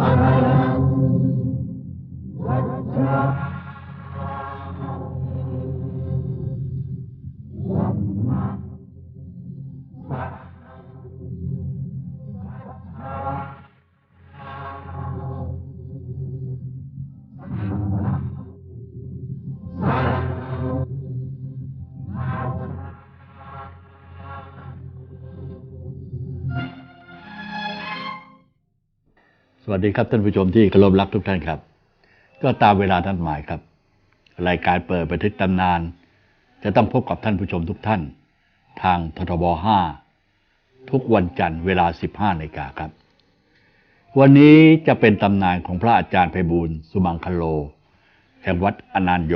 Amen. สวัสดีครับท่านผู้ชมที่เคารพรักทุกท่านครับ ก็ตามเวลาท่านหมายครับ รายการเปิดบันทึกตำนาน จะต้องพบกับท่านผู้ชมทุกท่าน ทางททบ 5 ทุกวันจันทร์เวลา 15นาฬิกาครับ วันนี้จะเป็นตำนานของพระอาจารย์ไพบูลสุมังคโล แห่งวัดอนันโย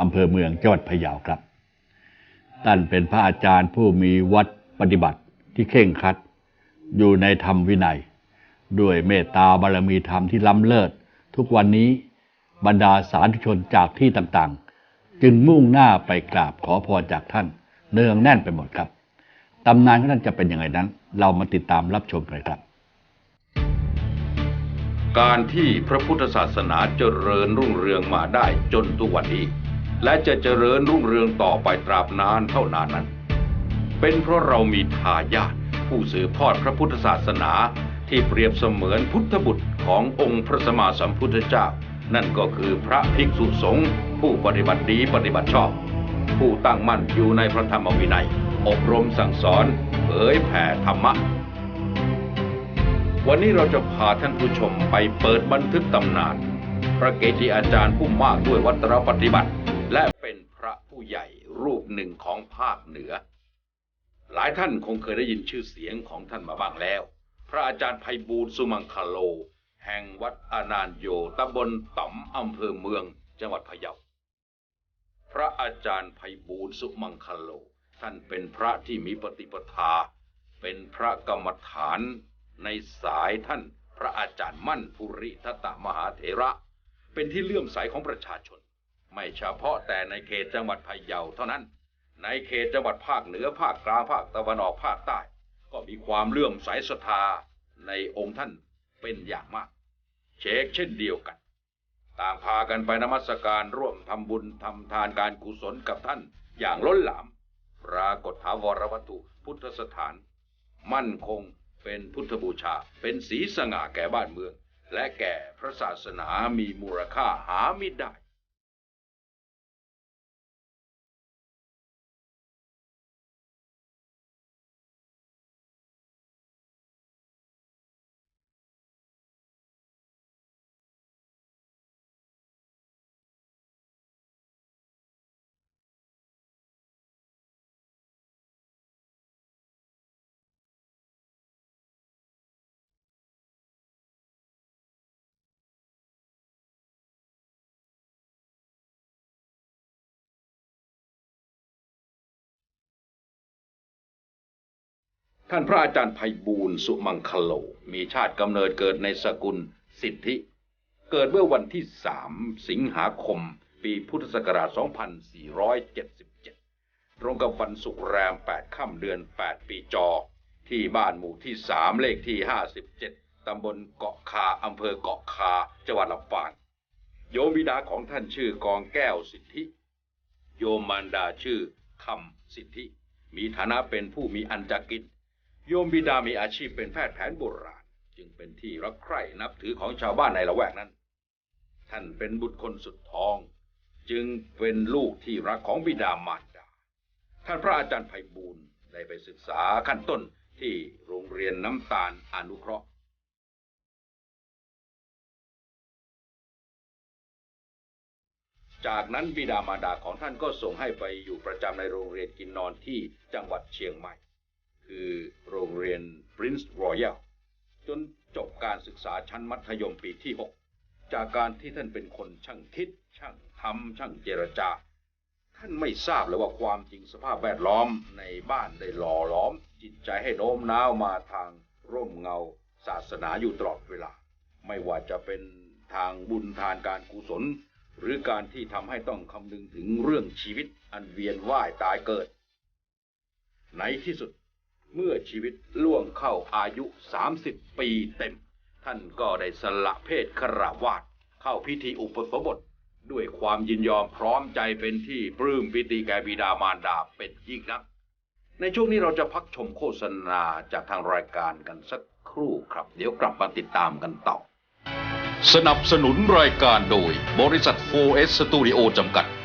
อำเภอเมืองจังหวัดพะเยาครับท่านเป็นพระอาจารย์ผู้มีวัดปฏิบัติที่เคร่งคัด อยู่ในธรรมวินัย ด้วยเมตตาบารมีธรรมที่ล้ำเลิศ ทุกวันนี้บรรดาสาธุชนจากที่ต่างๆ จึงมุ่งหน้าไปกราบขอพรจากท่าน เนืองแน่นไปหมดครับตำนานของท่านจะเป็นยังไงนั้น เรามาติดตามรับชมกันครับ การที่พระพุทธศาสนาเจริญรุ่งเรืองมาได้จนทุกวันนี้ และจะเจริญรุ่งเรืองต่อไปตราบนานเท่านานนั้น เป็นเพราะเรามีทายาทผู้สืบทอดพระพุทธศาสนา ที่เปรียบเสมือนพุทธบุตรขององค์พระสมมาสัมพุทธเจ้า นั่นก็คือพระภิกษุสงฆ์ผู้ปฏิบัติดีปฏิบัติชอบ ผู้ตั้งมั่นอยู่ในพระธรรมวินัย อบรมสั่งสอนเผยแผ่ธรรมะ วันนี้เราจะพาท่านผู้ชมไปเปิดบันทึกตำนาน พระเกจิอาจารย์ผู้มากด้วยวัตรปฏิบัติ และเป็นพระผู้ใหญ่รูปหนึ่งของภาคเหนือ หลายท่านคงเคยได้ยินชื่อเสียงของท่านมาบ้างแล้ว ระอาจารย์ไพบูลสุมังคโล แห่งวัดอานานโยตำบลต่อมอำเภอเมืองจังหวัดพะเยา พระอาจารย์ไพบูลสุมังคโล ท่านเป็นพระที่มีปฏิปทา เป็นพระกรรมฐานในสายท่านพระอาจารย์มั่นภูริทัตตมหาเถระ เป็นที่เลื่อมใสของประชาชน ไม่เฉพาะแต่ในเขตจังหวัดพะเยาเท่านั้น ในเขตจังหวัดภาคเหนือภาคกลางภาคตะวันออกภาคใต้ ก็มีความเลื่อมใสศรัทธาในองค์ท่านเป็นอย่างมาก เชกเช่นเดียวกัน ต่างพากันไปนมัสการร่วมทำบุญทำทานการกุศลกับท่านอย่างล้นหลาม ปรากฏถาวรวัตถุพุทธสถาน มั่นคงเป็นพุทธบูชา เป็นสีสง่าแก่บ้านเมือง และแก่พระศาสนามีมูลค่าหาไม่ได้ ท่านพระอาจารย์ไพบูลย์สุมังคโล มีชาติกำเนิดเกิดในสกุลสิทธิ เกิดเมื่อวันที่3สิงหาคม ปีพุทธศักราช 2477 ตรงกับวันศุกร์แรม 8 ค่ำเดือน 8 ปีจอ ที่บ้านหมู่ที่ 3 เลขที่ 57 ตำบลเกาะคาอำเภอเกาะคา จังหวัดลำปาง โยมบิดาของท่านชื่อกองแก้วสิทธิ โยมมารดาชื่อคำสิทธิ มีฐานะเป็นผู้มีอันจะกิน โยมบิดามีอาชีพเป็นแพทย์แผนโบราณ จึงเป็นที่รักใคร่นับถือของชาวบ้านในละแวกนั้น ท่านเป็นบุตรคนสุดท้อง จึงเป็นลูกที่รักของบิดามารดา ท่านพระอาจารย์ไพบูลได้ไปศึกษาขั้นต้นที่โรงเรียนน้ำตาลอนุเคราะห์จากนั้นบิดามารดาของท่านก็ส่งให้ไปอยู่ประจำในโรงเรียนกินนอนที่จังหวัดเชียงใหม่ คือโรงเรียน Prince Royal จนจบการศึกษาชั้นมัธยมปีที่ 6 จากการที่ท่านเป็นคนช่างคิด ช่างทำช่างเจรจา ท่านไม่ทราบเลยว่าความจริงสภาพแวดล้อมในบ้านได้หล่อหล้อม จิตใจให้โน้มน้าวมาทางร่มเงาศาสนาอยู่ตลอดเวลา ไม่ว่าจะเป็นทางบุญทานการกุศล หรือการที่ทำให้ต้องคำนึงถึงเรื่องชีวิตอันเวียนว่ายตายเกิด ในที่สุด เมื่อชีวิตล่วงเข้าอายุ 30 ปีเต็ม ท่านก็ได้สละเพศคราวาสเข้าพิธีอุปสมบท ด้วยความยินยอมพร้อมใจเป็นที่ปลื้มปิติแก่บิดามารดาเป็นยิ่งนัก ในช่วงนี้เราจะพักชมโฆษณาจากทางรายการกันสักครู่ครับ เดี๋ยวกลับมาติดตามกันต่อ สนับสนุนรายการโดย บริษัท 4S Studio จำกัด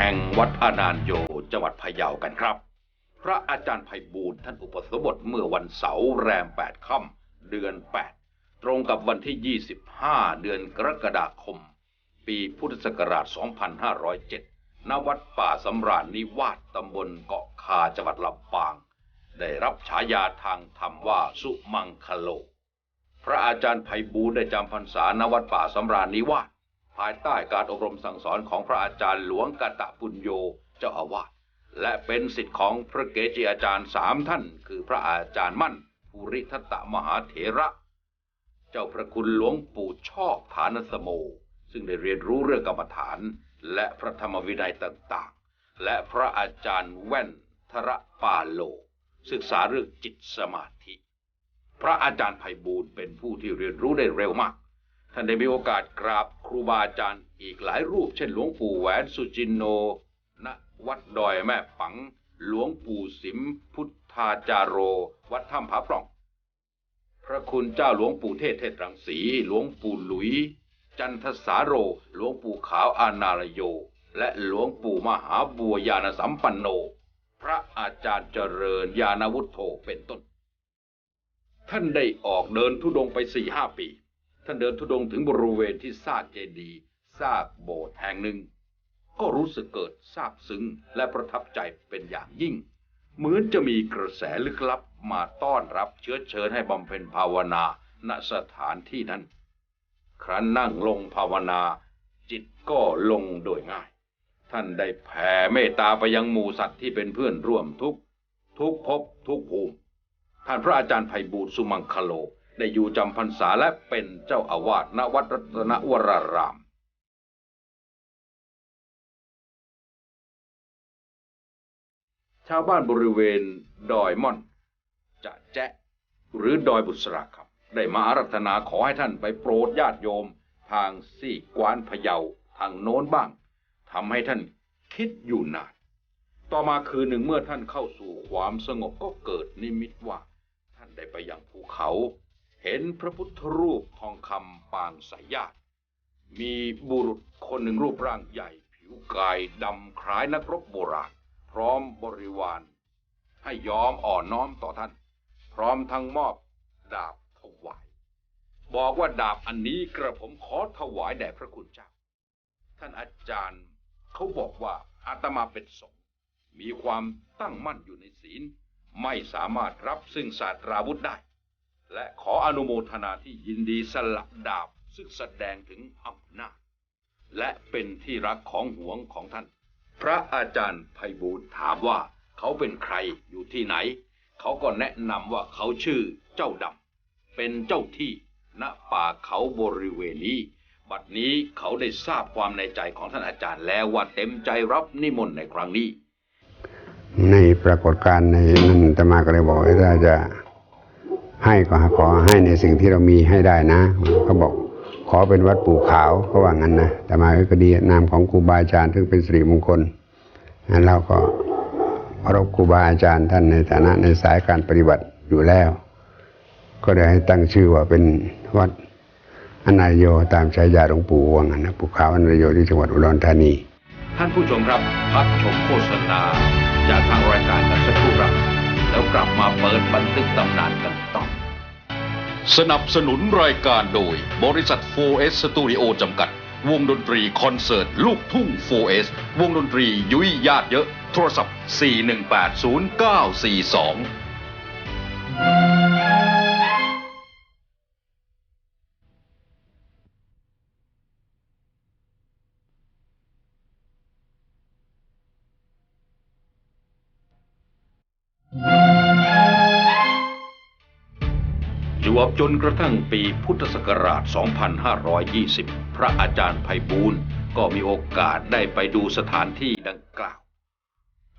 แห่งวัดพานานโยจังหวัดพะเยากันครับ พระอาจารย์ไพบูลย์ท่านอุปสมบทเมื่อวันเสาร์แรมแปดค่ำเดือนแปดตรงกับวันที่ 25 เดือนกรกฎาคม ปีพุทธศักราช 2507 ณ วัดป่าสำราญนิวาสตำบลเกาะคาจังหวัดลำปาง ได้รับฉายาทางธรรมว่าสุมังคโล พระอาจารย์ไพบูลย์ได้จำพรรษาณวัดป่าสำราญนิวาส ภายใต้การอบรมสั่งสอนของพระอาจารย์หลวงกตะปุญโยเจ้าอาวาสและเป็นสิทธิ์ของพระเกจิอาจารย์สามท่าน คือพระอาจารย์มั่นภูริทัตตมหาเถระ เจ้าพระคุณหลวงปู่ชอบฐานสโม ซึ่งได้เรียนรู้เรื่องกรรมฐาน และพระธรรมวินัยต่างๆ และพระอาจารย์แว่นทระปาโล ศึกษาเรื่องจิตสมาธิ พระอาจารย์ไพบูลย์เป็นผู้ที่เรียนรู้ได้เร็วมาก ท่านได้มีโอกาสกราบครูบาอาจารย์อีกหลายรูป เช่นหลวงปู่แหวนสุจินโนณวัดดอยแม่ปัง หลวงปู่สิมพุทธาจารโร วัดถ้ำผาปล่อง พระคุณเจ้าหลวงปู่เทศเทศรังสี หลวงปู่หลุย จันทสาโร หลวงปู่ขาวอานาลโย และหลวงปู่มหาบัวยานสัมปันโน พระอาจารย์เจริญญาณวุฒโธเป็นต้น ท่านได้ออกเดินทุดงค์ไปสี่ห้าปี ท่านเดินทุดงถึงบริเวณที่ซากเจดีย์ซากโบสถ์แห่งหนึ่ง ก็รู้สึกเกิดซาบซึ้งและประทับใจเป็นอย่างยิ่ง เหมือนจะมีกระแสลึกลับมาต้อนรับเชื้อเชิญให้บำเพ็ญภาวนาณสถานที่นั้น ครั้นนั่งลงภาวนา จิตก็ลงโดยง่าย ท่านได้แผ่เมตตาไปยังหมู่สัตว์ที่เป็นเพื่อนร่วมทุกทุกภพทุกภูมิ ท่านพระอาจารย์ไพบูลย์สุมังคโล ได้อยู่จำพรรษาและเป็นเจ้าอาวาสณวัดรัตนวรารามชาวบ้านบริเวณดอยม่อนจะแจ๊ะหรือดอยบุษราคำได้มาอารัธนาขอให้ท่านไปโปรดญาติโยม ทางซี่กวานพะเยาทางโน้นบ้างทำให้ท่านคิดอยู่นาน ต่อมาคืนหนึ่งเมื่อท่านเข้าสู่ความสงบก็เกิดนิมิตว่า ท่านได้ไปยังภูเขา เห็นพระพุทธรูปทองคำปางสายญาติมีบุรุษคนหนึ่งรูปร่างใหญ่ ผิวกายดำคล้ายนักรบโบราณ พร้อมบริวาร ให้ยอมอ่อนน้อมต่อท่าน พร้อมทั้งมอบดาบถวาย บอกว่าดาบอันนี้กระผมขอถวายแด่พระคุณเจ้า ท่านอาจารย์เขาบอกว่าอาตมาเป็นสงฆ์มีความตั้งมั่นอยู่ในศีล ไม่สามารถรับซึ่งศาสตราวุธได้ และขออนุโมทนาที่ยินดีสละดาบซึ่งแสดงถึงอำนาจ และเป็นที่รักของหวงของท่าน พระอาจารย์ไพบูลถามว่าเขาเป็นใครอยู่ที่ไหน เขาก็แนะนำว่าเขาชื่อเจ้าดำเป็นเจ้าที่ณป่าเขาบริเวณนี้บัดนี้เขาได้ทราบความในใจของท่านอาจารย์แล้วว่าเต็มใจรับนิมนต์ในครั้งนี้ ในปรากฏการณ์ในนั้นตมาก็เลยบอกว่าถ้าจะ ให้ก็ขอให้ในสิ่งที่เรามีให้ได้นะเขาบอกขอเป็นวัดปู่ขาวเขาว่างั้นนะแต่มาก็ดีนามของครูบาอาจารย์ซึ่งเป็นสิริมงคลงั้นเราก็เคารพครูบาอาจารย์ท่านในฐานะในสายการปฏิบัติอยู่แล้ว ก็ได้ให้ตั้งชื่อว่าเป็นวัดอนายโยตามฉายาหลวงปู่ว่างั้นนะปู่ขาวอนายโยที่จังหวัดอุดรธานี ท่านผู้ชมครับพักชมโฆษณาจากทางรายการกันสักครู่ครับแล้วกลับมาเปิดบันทึกตำนานกัน สนับสนุนรายการโดย บริษัท 4S Studio จำกัด วงดนตรีคอนเสิร์ต ลูกทุ่ง 4S วงดนตรียุ้ยญาติเยอะ โทรศัพท์ 4180942 จนกระทั่งปีพุทธศักราช 2520 พระอาจารย์ไพบูลย์ก็มีโอกาสได้ไปดูสถานที่ดังกล่าว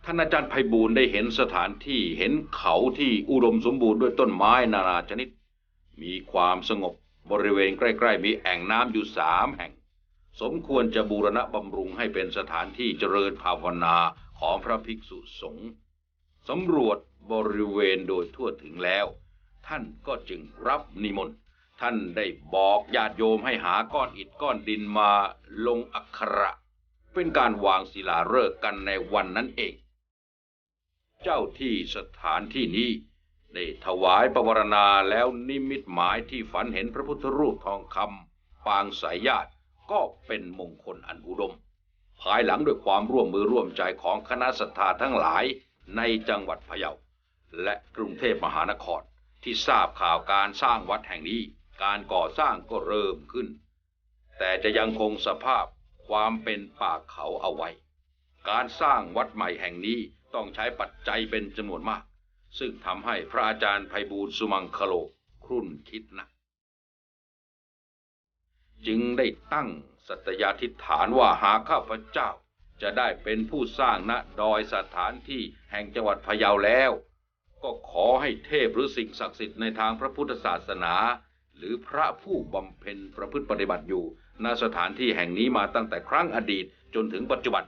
ท่านอาจารย์ไพบูลย์ได้เห็นสถานที่เห็นเขาที่อุดมสมบูรณ์ด้วยต้นไม้นานาชนิด มีความสงบบริเวณใกล้ ๆ มีแอ่งน้ำอยู่สามแห่ง สมควรจะบูรณะบำรุงให้เป็นสถานที่เจริญภาวนาของพระภิกษุสงฆ์สำรวจบริเวณโดยทั่วถึงแล้ว ท่านก็จึงรับนิมนต์ ท่านได้บอกญาติโยมให้หาก้อนอิฐก้อนดินมาลงอักขระ เป็นการวางศิลาฤกษ์กันในวันนั้นเอง เจ้าที่สถานที่นี้ได้ถวายประวรณาแล้วนิมิตหมายที่ฝันเห็นพระพุทธรูปทองคำปางสายญาติก็เป็นมงคลอันอุดม ภายหลังด้วยความร่วมมือร่วมใจของคณะศรัทธาทั้งหลายในจังหวัดพะเยาและกรุงเทพมหานคร ที่ทราบข่าวการสร้างวัดแห่งนี้การก่อสร้างก็เริ่มขึ้น แต่จะยังคงสภาพความเป็นป่าเขาเอาไว้ การสร้างวัดใหม่แห่งนี้ต้องใช้ปัจจัยเป็นจำนวนมาก ซึ่งทำให้พระอาจารย์ไพบูลย์สุมังคโลครุ่นคิดนะ จึงได้ตั้งสัตยาธิษฐานว่าหาข้าพเจ้า จะได้เป็นผู้สร้างณดอยสถานที่แห่งจังหวัดพะเยาแล้ว ก็ขอให้เทพหรือสิ่งศักดิ์สิทธิ์ในทางพระพุทธศาสนา หรือพระผู้บำเพ็ญประพฤติปฏิบัติอยู่ณสถานที่แห่งนี้มาตั้งแต่ครั้งอดีตจนถึงปัจจุบัน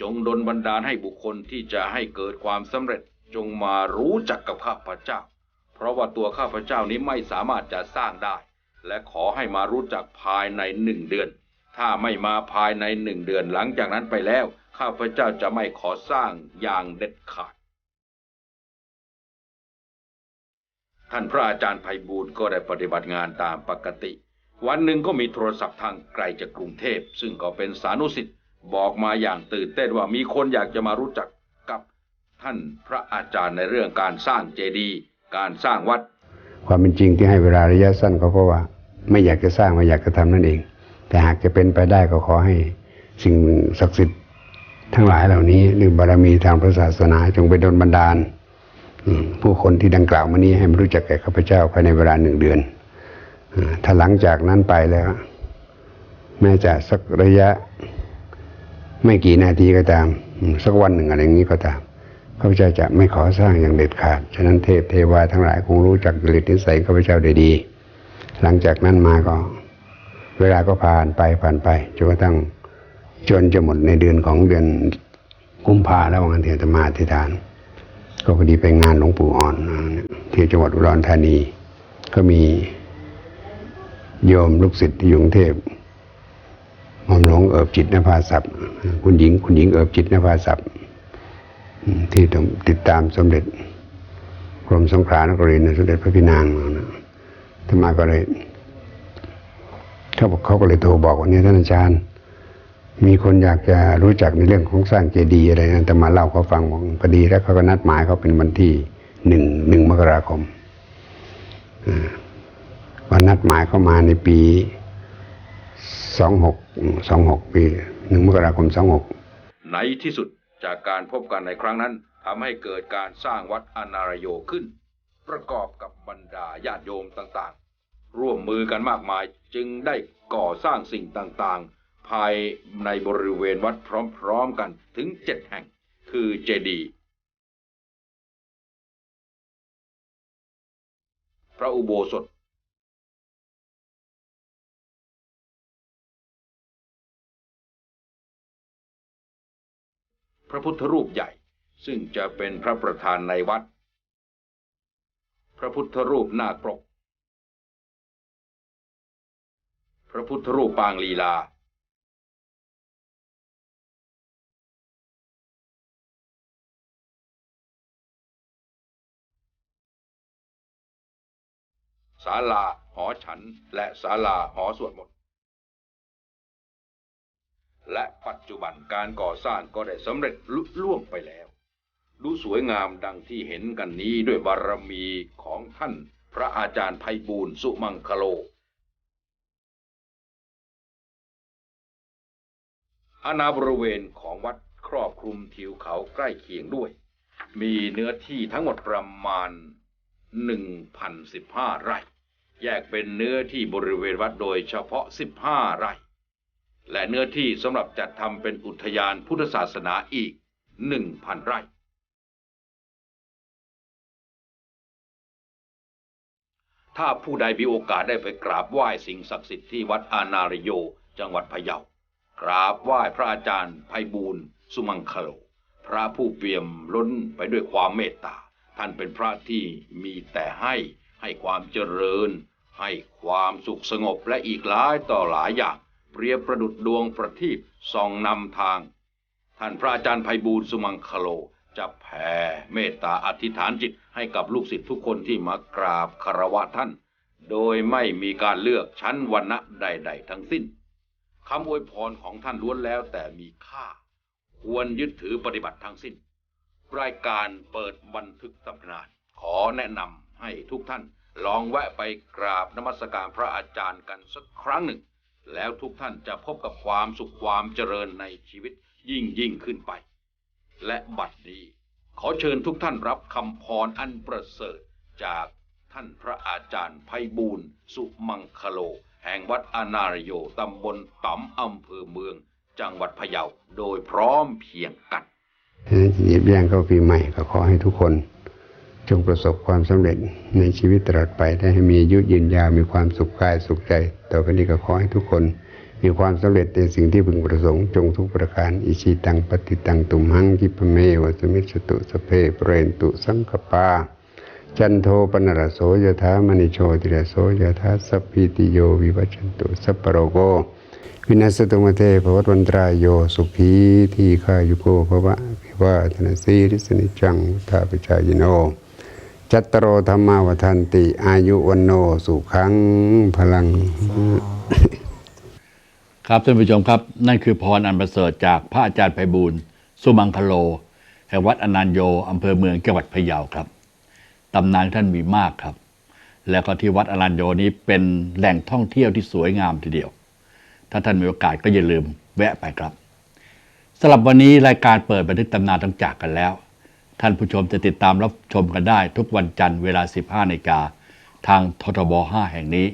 จงดลบันดาลให้บุคคลที่จะให้เกิดความสำเร็จจงมารู้จักกับข้าพเจ้า เพราะว่าตัวข้าพเจ้านี้ไม่สามารถจะสร้างได้ และขอให้มารู้จักภายในหนึ่งเดือน ถ้าไม่มาภายในหนึ่งเดือนหลังจากนั้นไปแล้ว ข้าพเจ้าจะไม่ขอสร้างอย่างเด็ดขาด ท่านพระอาจารย์ไพบูลย์ก็ได้ปฏิบัติงานตามปกติ วันหนึ่งก็มีโทรศัพท์ทางไกลจากกรุงเทพ ซึ่งก็เป็นสานุสิทธิ์บอกมาอย่างตื่นเต้นว่ามีคนอยากจะมารู้จักกับท่านพระอาจารย์ในเรื่องการสร้างเจดีย์การสร้างวัด ความเป็นจริงที่ให้เวลาระยะสั้นก็เพราะว่า ไม่อยากจะสร้างไม่อยากจะทำนั่นเอง แต่หากจะเป็นไปได้ก็ขอให้สิ่งศักดิ์สิทธิ์ทั้งหลายเหล่านี้หรือบารมีทางพระศาสนาจงไปดลบันดาล ผู้คนที่ดังกล่าวมานี้ให้มารู้จักแก่ข้าพเจ้าภายในเวลาหนึ่งเดือนถ้าหลังจากนั้นไปแล้ว แม้จะสักระยะ ไม่กี่นาทีก็ตาม สักวันหนึ่งอะไรอย่างนี้ก็ตามข้าพเจ้าจะไม่ขอสร้างอย่างเด็ดขาด ฉะนั้นเทพเทวาทั้งหลายคงรู้จักจริตนิสัยข้าพเจ้าได้ดี หลังจากนั้นมาก็ เวลาก็ผ่านไปผ่านไปจนกระทั่งจนจะหมดในเดือนของเดือนกุมภาแล้ววันเทียนตมาธิษฐาน ก็พอดีไปงานหลวงปู่อ่อนที่จังหวัดอุดรธานี ก็มีโยมลูกศิษย์ที่อยู่กรุงเทพหม่อมหลวงเอิบจิตนภาศัพท์ คุณหญิง คุณหญิงเอิบจิตนภาศัพท์ ที่ติดตามสมเด็จกรมสงขลานครินทร์สมเด็จพระพินางนะธรรมาก็เลยเขาบอกเขาก็เลยโทรบอกว่าเนี่ยท่านอาจารย์ มีคนอยากจะรู้จักในเรื่องของสร้างเจดีย์อะไรนะแต่มาเล่าเขาฟังบอกพอดีแล้วเขาก็นัดหมายเขาเป็นวันที่หนึ่งหนึ่งมกราคมอ่าวันนัดหมายเข้ามาในปีสองหกสองหกปีหนึ่งมกราคมสองหกในที่สุดจากการพบกันในครั้งนั้นทำให้เกิดการสร้างวัดอนารโยขึ้น ประกอบกับบรรดาญาติโยมต่างๆ ร่วมมือกันมากมายจึงได้ก่อสร้างสิ่งต่างๆ ภายในบริเวณวัดพร้อมๆกันถึงเจ็ดแห่ง คือเจดีย์พระอุโบสถ พระพุทธรูปใหญ่ซึ่งจะเป็นพระประธานในวัด พระพุทธรูปนาคปรก พระพุทธรูปปางลีลา ศาลาหอฉัน และศาลาหอสวดมนต์และปัจจุบันการก่อสร้างก็ได้สำเร็จลุล่วงไปแล้ว ดูสวยงามดังที่เห็นกันนี้ด้วยบารมีของท่านพระอาจารย์ไพบูลย์สุมังคโล อาณาบริเวณของวัดครอบคลุมทิวเขาใกล้เคียงด้วย มีเนื้อที่ทั้งหมดประมาณ 1,015 ไร่ แยกเป็นเนื้อที่บริเวณวัดโดยเฉพาะ 15 ไร่ และเนื้อที่สำหรับจัดทำเป็นอุทยานพุทธศาสนาอีก 1,000 ไร่ ถ้าผู้ใดมีโอกาสได้ไปกราบไหว้สิ่งศักดิ์สิทธิ์ที่วัดอานารโยจังหวัดพะเยากราบไหว้พระอาจารย์ไพบูลย์สุมังคโลพระผู้เปี่ยมล้นไปด้วยความเมตตา ท่านเป็นพระที่มีแต่ให้ให้ความเจริญ ให้ความสุขสงบและอีกหลายต่อหลายอย่าง เปรียบประดุดดวงประทีปส่องนำทาง ท่านพระอาจารย์ไพบูลสุมังคโลจะแผ่เมตตาอธิษฐานจิตให้กับลูกศิษย์ทุกคนที่มากราบคารวะท่าน โดยไม่มีการเลือกชั้นวรรณะใด ๆ ทั้งสิ้นคำอวยพรของท่านล้วนแล้วแต่มีค่า ควรยึดถือปฏิบัติทั้งสิ้น รายการเปิดบันทึกตำนานขอแนะนำให้ทุกท่าน ลองแวะไปกราบนมัสการพระอาจารย์กันสักครั้งหนึ่ง แล้วทุกท่านจะพบกับความสุขความเจริญในชีวิตยิ่งยิ่งขึ้นไป และบัดนี้ ขอเชิญทุกท่านรับคำพรอันประเสริฐจากท่านพระอาจารย์ไพบูลสุมังคโล แห่งวัดอนารโยตำบลต๋ำอำเภอเมือง จังหวัดพะเยาโดยพร้อมเพียงกันหยิบย่างเข้าปีใหม่ก็ขอให้ทุกคน จงประสบความสำเร็จในชีวิตตลอดไปได้ให้มีอายุยืนยาวมีความสุขกายสุขใจต่อไปนี้ก็ขอให้ทุกคน มีความสำเร็จในสิ่งที่พึงประสงค์จงทุกประการอิชิตังปฏิตังตุมหังกิปเมวสมิสตุสเพเปรนตุสังกปาจันโทปนรโสยถามณิโชติรโสยถาสัพพิติโยวิวัชันตุสัพพะโรโกวินัสตุมเทภวัตวันตรายโยสุขีทีขายุโกภวะภิวาทนาสีริสนิจังทาปิจายโน จัตโรธรรมาวทันติ อายุวันโนสุขังพลัง ครับท่านผู้ชมครับ นั่นคือพรอันประเสริฐจากพระอาจารย์ไพบูลสุมังคโล แห่งวัดอนันโยอำเภอเมืองจังหวัดพะเยาครับตำนานท่านมีมากครับ แล้วก็ที่วัดอนันโยนี้เป็นแหล่งท่องเที่ยวที่สวยงามทีเดียว ถ้าท่านมีโอกาสก็อย่าลืมแวะไปครับสำหรับวันนี้รายการเปิดบันทึกตำนานต้องจากกันแล้ว ท่านผู้ชมจะติดตามรับชมกันได้ทุกวันจันทร์เวลา 15นาฬิกาทางททบ 5 แห่งนี้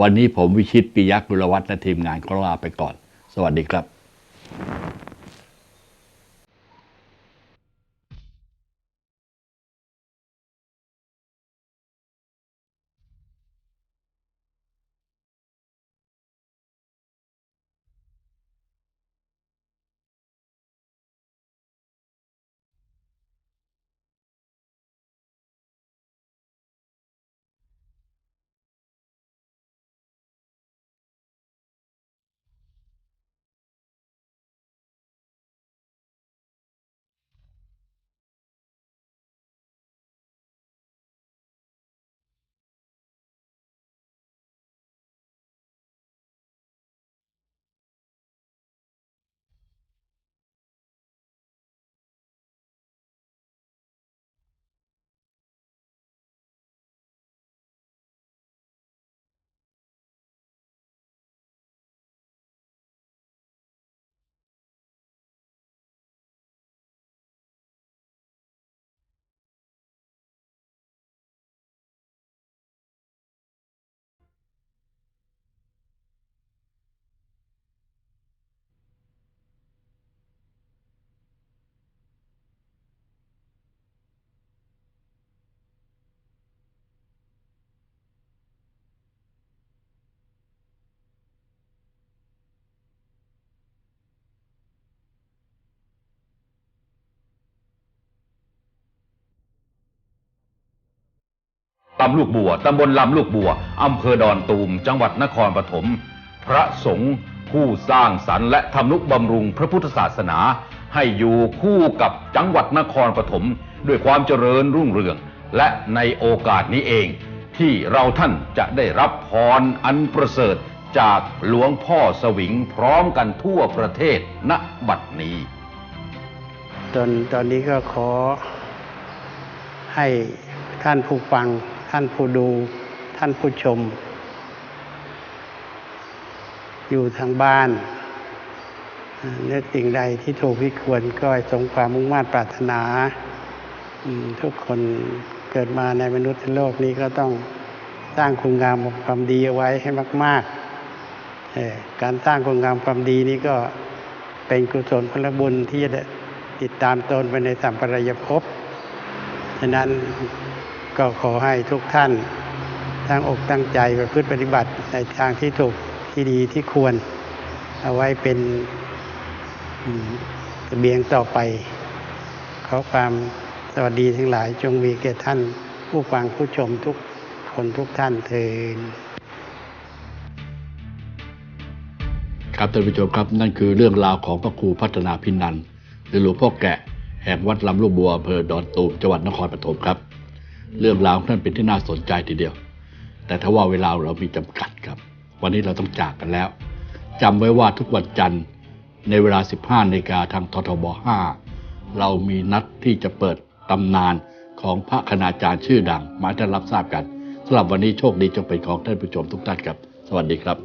วันนี้ผมวิชิตปิยักษ์บุลวัฒน์และทีมงานขอลาไปก่อน สวัสดีครับ ลำลูกบัวตำบลลำลูกบัวอำเภอดอนตูม จังหวัดนครปฐม พระสงฆ์ผู้สร้างสรรค์และทำนุบำรุงพระพุทธศาสนา ให้อยู่คู่กับจังหวัดนครปฐมด้วยความเจริญรุ่งเรือง และในโอกาสนี้เอง ที่เราท่านจะได้รับพรอันประเสริฐจากหลวงพ่อสวิงพร้อมกันทั่วประเทศณบัดนี้ ตอนตอนนี้ก็ขอให้ท่านผู้ฟัง ท่านผู้ดูท่านผู้ชม อยู่ทางบ้านเอ่อนึกสิ่งใดที่ถูกที่ควรก็ให้สมความมุ่งมั่นปรารถนาทุกคนเกิดมาในมนุษย์โลกนี้ก็ต้องสร้างคุณงามความดีเอาไว้ให้มากๆการสร้างคุณงามความดีนี้ก็เป็นกุศลพลบุญที่จะติดตามตนไปในสัมปรายภพฉะนั้น ก็ขอให้ทุกท่านตั้งอกตั้งใจประพฤติปฏิบัติในทางที่ถูกที่ดีที่ควร เอาไว้เป็นเบียงต่อไป ขอความสวัสดีทั้งหลายจงมีแก่ท่านผู้ฟังผู้ชมทุกคนทุกท่านเทินครับท่านผู้ชมครับนั่นคือเรื่องราวของพระครูพัฒนาพินันหรือหลวงพ่อแกะแห่งวัดลำลูกบัวอำเภอดอนตูมจังหวัดนครปฐมครับ เรื่องราวของท่านเป็นที่น่าสนใจทีเดียว แต่ถ้าว่าเวลาเรามีจำกัดครับ วันนี้เราต้องจากกันแล้วจำไว้ว่าทุกวันจันทร์ในเวลา 15นาฬิกาทางททบ 5 เรามีนัดที่จะเปิดตำนานของพระคณาจารย์ชื่อดัง มาให้ท่านรับทราบกันสำหรับวันนี้โชคดีจงเป็นของท่านผู้ชมทุกท่านครับ สวัสดีครับ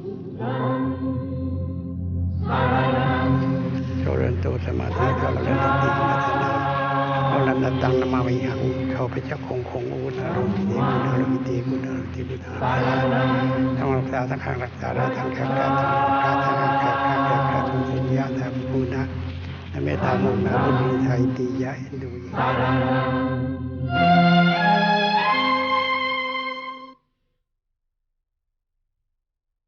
โชเรนโตสมาธิเขาเรนติมัทนาเขา ลันตตังนมาวิหังเขาพระเจ้าคงคงอุณารุติกุณารุติกุณารุติกุณาทั้งรักษาทั้งขังรักษาได้ทั้งขังกาทั้งกาทั้งขังกาทั้งขังกาทุสิยะธรรมปุณะเมตตามุนะบุญไทยติยะเอ็นดูยิ